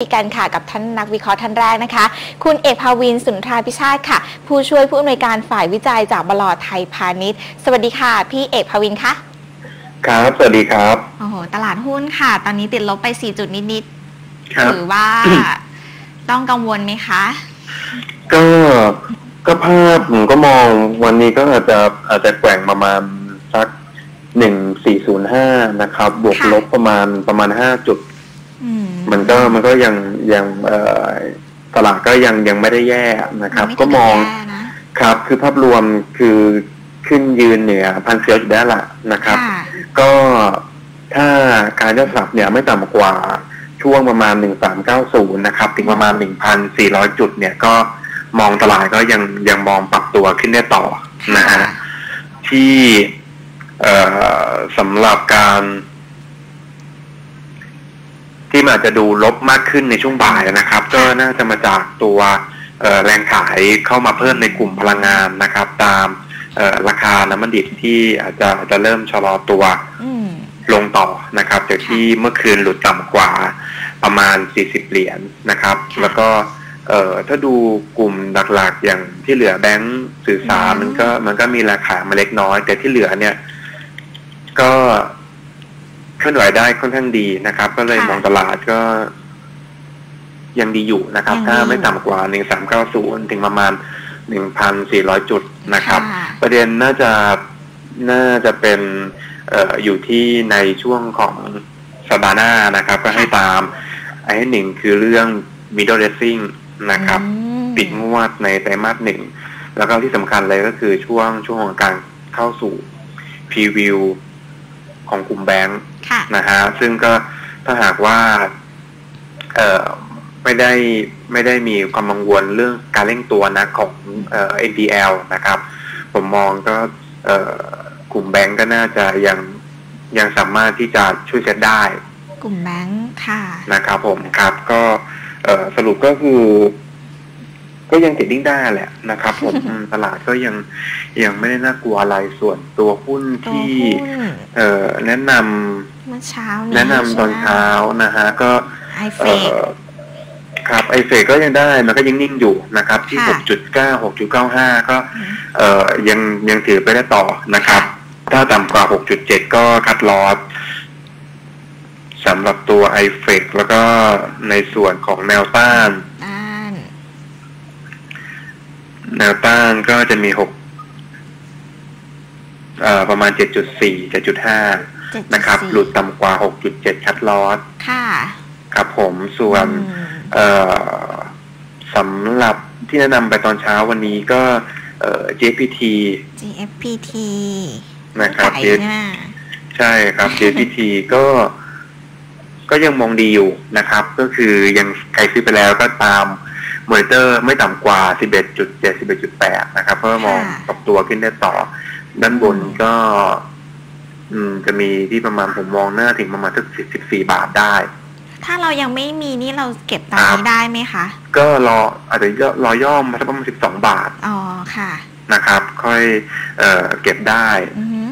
คุยกันค่ะกับท่านนักวิเคราะห์ท่านแรกนะคะ คุณเอกภาวินสุนทราพิชาติค่ะ ผู้ช่วยผู้อำนวยการฝ่ายวิจัยจากบลไทยพาณิชย์ สวัสดีค่ะ พี่เอกภาวินคะครับ สวัสดีครับโอ้โหตลาดหุ้นค่ะ ตอนนี้ติดลบไป 4 จุดนิดครัๆบถือว่าต้องกังวลไหมคะ ก็ก็ภาพผมก็มองวันนี้ก็อาจจะอาจจะแกว่งประมาณสักหนึ่งสี่ศูนย์ห้านะครับ บวกค่ะลบประมาณประมาณห้าจุดอื มมันก็มันก็ยังยังเอ่อตลาดก็ยังยังไม่ได้แย่นะครับไก็มองแย่นะครับ คือภาพรวมคือขึ้นยืนเหนือพันเซียวจุดได้ละนะครับค่ะก็ถ้าการยอดสับเนี่ยไม่ต่ำกว่าช่วงประมาณ 1390 นะครับ ถึงประมาณ 1,400 จุดเนี่ยก็มองตลาดก็ยังยังมองปรับตัวขึ้นได้ต่อนะฮะค่ะที่เอ่อสำหรับการ ที่มันอาจจะดูลบมากขึ้นในช่วงบ่ายนะครับ ก็น่าจะมาจากตัวเอ่อแรงขายเข้ามาเพิ่มในกลุ่มพลังงานนะครับ ตามเอ่อราคาน้ำมันดิบที่อาจจะอาจจะเริ่มชะลอตัวอืมลงต่อนะครับจากที่เมื่อคืนหลุดต่ำกว่าประมาณ 40 เหรียญนะครับค่ะแล้วก็เอ่อถ้าดูกลุ่มหลักๆ อย่างที่เหลือแบงก์สื่อสารอืมมันก็มันก็มีราคามาเล็กน้อย แต่ที่เหลือเนี่ย ก็ เคลื่อนไหวได้ค่อนข้างดีนะครับ ก็เลยมองตลาดก็ ยังดีอยู่นะครับ ถ้าไม่ต่ำกว่า1390ถึงประมาณ1,400จุดนะครับค่ะประเด็นน่าจะน่าจะเป็นเอ่ออยู่ที่ในช่วงของสัปดาห์หน้านะครับ ก็ให้ตามไอ้หนึ่งคือเรื่อง middle dressing นะครับอืมปิดงวดในไตรมาสหนึ่ง แล้วก็ที่สำคัญเลยก็คือช่วงช่วงของการเข้าสู่พรีวิว ของกลุ่มแบงค์ค่ะนะฮะซึ่งก็ถ้าหากว่าเอ่อไม่ได้ไม่ได้มีความกังวลเรื่องการเร่งตัวนะของเอ่อ NPL นะครับ ผมมองก็เอ่อกลุ่มแบงก์ก็น่าจะยังยังสามารถที่จะช่วยเซ็ตได้ กลุ่มแบงค์ค่ะนะครับผมครับก็เอ่อสรุปก็คือ ก็ยังเทรดดิ้งได้แหละนะครับผมอืมตลาดก็ยังยังไม่ได้น่ากลัวอะไรส่วนตัวหุ้นตัวที่หุ้นเอ่อแนะนำเมื่อเช้าแนะนำตอนเช้านะฮะก็ไอเฟเอ่กอครับไอเฟกก็ยังได้มันก็ยังนิ่งอยู่นะครับ ที่ค่ะหกจุดเก้าหกจุดเก้าห้าก็ เอ่อยังยังถือไปได้ต่อนะครับ ถ้าต่ำกว่าหกจุดเจ็ดก็คัดลอสสำหรับตัวไอเฟกแล้วก็ในส่วนของแนวต้านด้าน แนวต้านก็จะมีหกเอ่อประมาณเจ็ดจุดสี่เจ็ดจุดห้าเจ็ดนะครับ หลุดต่ำกว่าหกจุดเจ็ดคัดลอสค่ะ ครับผม ส่วนอืมเอ่อสำหรับที่แนะนำไปตอนเช้าวันนี้ก็เอ่อ JPT GFPT นะครับไก่ใช่ไหมใช่ครับ JPT ก็ ก็ยังมองดีอยู่นะครับ ก็คือยังใครซื้อไปแล้วก็ตาม มอนิเตอร์ไม่ต่ำกว่า 11.7 11.8 นะครับ เพื่อมองปรับตัวขึ้นได้ต่อ ด้านบนก็ อืม จะมีที่ประมาณผมมองหน้าถึงประมาณสัก14 บาทได้ ถ้าเรายังไม่มีนี่เราเก็บตอนครันี้บได้ไหมคะ ก็รออาจจะรอย่อมมาสักประมาณ 12 บาท อ๋อ ค่ะ นะครับ ค่อยเอ่อเก็บได้อือฮึ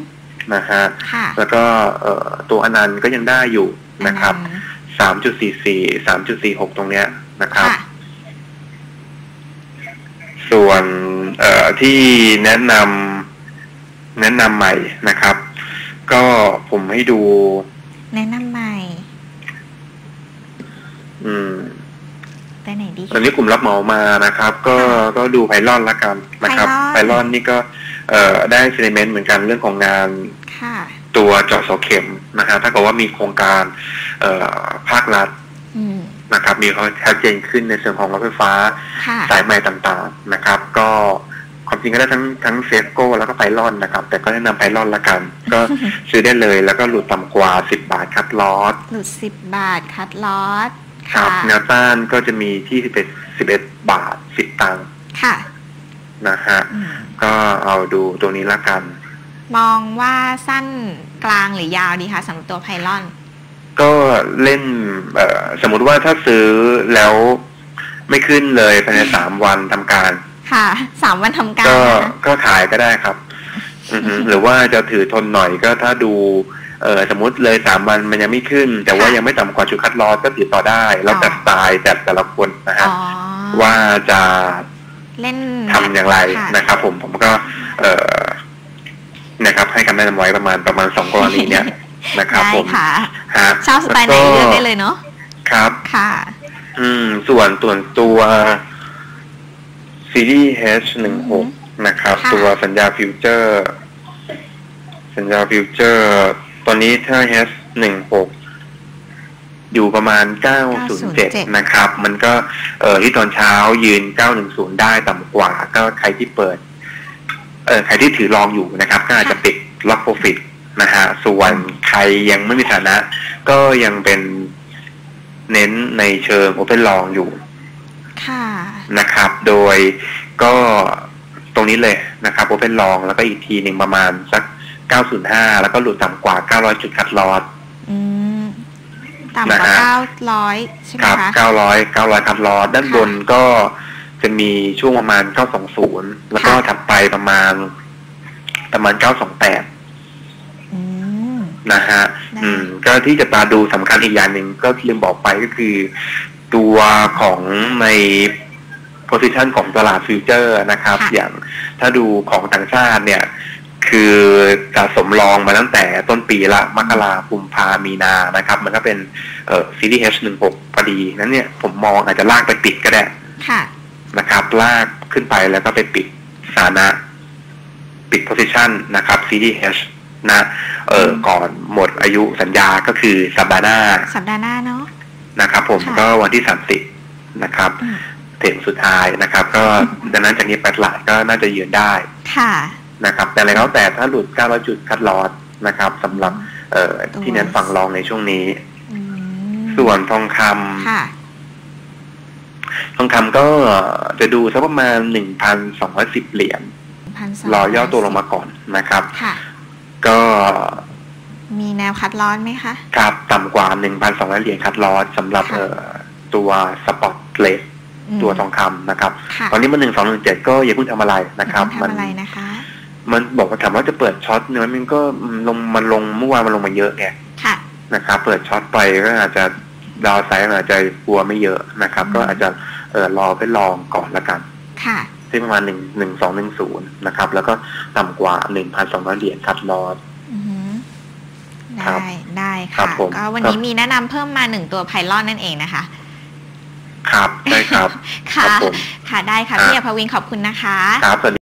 นะฮะค่ะแล้วก็เอ่อตัวอนันต์ก็ยังได้อยู่นะครับอืมสามจุดสี่สี่สามจุดสี่หกตรงเนี้ยนะครับค่ะ ส่วนเอ่อที่แนะนำแนะนำใหม่นะครับ ก็ผมให้ดู แนะนำใหม่ อืมไปไหนดีตอนนี้กลุ่มรับเหมามานะครับ ก็ก็ดูไพลอนละกันนะครับไพไพลลออนนนี่ก็เอ่อได้ซีเมนต์เหมือนกันเรื่องของงานค่ะตัวเจาะเสาเข็มนะฮะถ้าเกิดว่ามีโครงการเอ่อภาครัฐอืม นะครับมีความชัดเจนขึ้นในส่วนของรถไฟฟ้าค่ะสายใหม่ต่างๆนะครับ ก็ความจริงก็ได้ทั้งทั้งเซฟโก้แล้วก็ไพลอนนะครับ แต่ก็แนะนำไพลอนละกัน ก็ซื้อได้เลยแล้วก็หลุดต่ำกว่า 10 บาทคัดลอสหลุดสิบบาทคัดลอสครับค่ะแนวต้านก็จะมีที่ 11 11 บาท 10 ตังค์ค่ะนะฮะอืมก็เอาดูตัวนี้ละกัน มองว่าสั้นกลางหรือยาวดีคะสำหรับตัวไพลอน ก็เล่นเอ่อสมมุติว่าถ้าซื้อแล้วไม่ขึ้นเลยภายในสามวันทำการ ค่ะสามวันทำการ ก็นะคะก็ขายก็ได้ครับอือฮึหรือว่าจะถือทนหน่อยก็ถ้าดูเออสมมติเลยสามวันมันยังไม่ขึ้น แต่ว่าค่ะยังไม่ต่ำกว่าจุดคัดลอสก็ติดต่อได้ แล้วแต่อ๋อสไตล์แต่แต่ละคนนะฮะอ๋อว่าจะเล่นทำอย่างไรค่ะนะครับผมผมก็ เออนะครับ ให้คำแนะนำไว้ประมาณประมาณสองกรณีเนี้ยนะครับได้ผม ค่ะฮะชอบสไตล์ไหนแวเลือกได้เลยเนาะครับค่ะ อืม ส่วนส่วนตัวซีรีส์ H หนึ่งหกนะครับค่ะตัวสัญญาฟิวเจอร์ สัญญาฟิวเจอร์ ตอนนี้ถ้า H หนึ่งหกอยู่ประมาณ 907 นะครับ มันก็ เออที่ตอนเช้ายืน 910 ได้ต่ำกว่า ก็ใครที่เปิด เออใครที่ถือรองอยู่นะครับ ก็อาจจะปิดล็อกโปรฟิตนะฮะ ส่วนใครยังไม่มีฐานะ ก็ยังเป็นเน้นในเชิงโอเ n นลองอยู่ค่ะนะครับ โดยก็ตรงนี้เลยนะครับโอเ n นลองแล้วก็อีกทีหนึ่งประมาณสัก 905 แล้วก็หลุดต่ำกว่า 900 จุดคัดลอสอืมต่ำกว่านะฮะเก้าร้อยใช่ไหมครับคะ900 900 คัดลอสด้านบนก็จะมีช่วงประมาณ 920 แล้วก็ค่ะถัดไปประมาณประมาณ 928อืมนะฮะได้ อืมก็ที่จะตาดูสำคัญอีกอย่างหนึ่งก็ลืมบอกไปก็คือ ตัวของใน position ของตลาดฟิวเจอร์นะครับค่ะอย่างถ้าดูของต่างชาติเนี่ย คือสะสมรองมาตั้งแต่ต้นปีละมกราคุมพามีนานะครับ มันก็เป็นเอ่อซีรีส์ H16 พอดี นั้นเนี่ยผมมองอาจจะลากไปปิดก็ได้ค่ะนะครับ ลากขึ้นไปแล้วก็ไปปิดสถานะ ปิด position นะครับซีรีส์ H นะเอออืมก่อนหมดอายุสัญญาก็คือสัปดาห์หน้า สัปดาห์หน้าเนาะนะครับ ผมค่ะก็วันที่สามสิบนะครับอืมถึงสุดท้ายนะครับ ก็ดังนั้นจากนี้ไปตลาดก็น่าจะยืนได้ค่ะนะครับ แต่อะไรแล้วแต่ถ้าหลุด 900 จุดคัดลอสนะครับสำหรับเอ่อตัวที่เน้นฝั่งรองในช่วงนี้อืมส่วนทองคำค่ะทองคำก็จะดูสักประมาณ 1,210 เหรียญพันสรอย่อตัวลงมาก่อนนะครับค่ะ ก็มีแนวคัดร้อนไหมคะ ครับ ต่ำกว่า1,200เหรียญคัดลอสสำหรับค่ะเอ่อตัวสปอตเลสมตัวทองคำนะครับค่ะตอนนี้มันหนึ่งสองหนึ่งเจ็ดก็อย่าเพิ่งทำอะไรนะครับทำอะไรนะคะมันบอกว่าถามว่าจะเปิดช็อตเนี่ยมันก็ลงมันลงเมื่อวานมันลงมาเยอะไงค่ะนะครับเปิดช็อตไปก็อาจจะดาวไซด์อาจจะกลัวไม่เยอะนะครับอืมก็อาจจะเออรอไปลองก่อนละกัน ค่ะ ที่ประมาณหนึ่งหนึ่งสองหนึ่งศูนย์นะครับ แล้วก็ต่ำกว่าหนึ่งพันสองร้อยเหรียญคัดลอสอือหือครัได้บได้ครัค่ะบผมก็วันครับนี้มีแนะนำเพิ่มมาหนึ่งตัวไพลอนนั่นเองนะคะ ครับ ได้ครับคค่ะรับผมค่ะได้ค่ะอะ พี่อภวินขอบคุณนะคะ ครับสวัสดี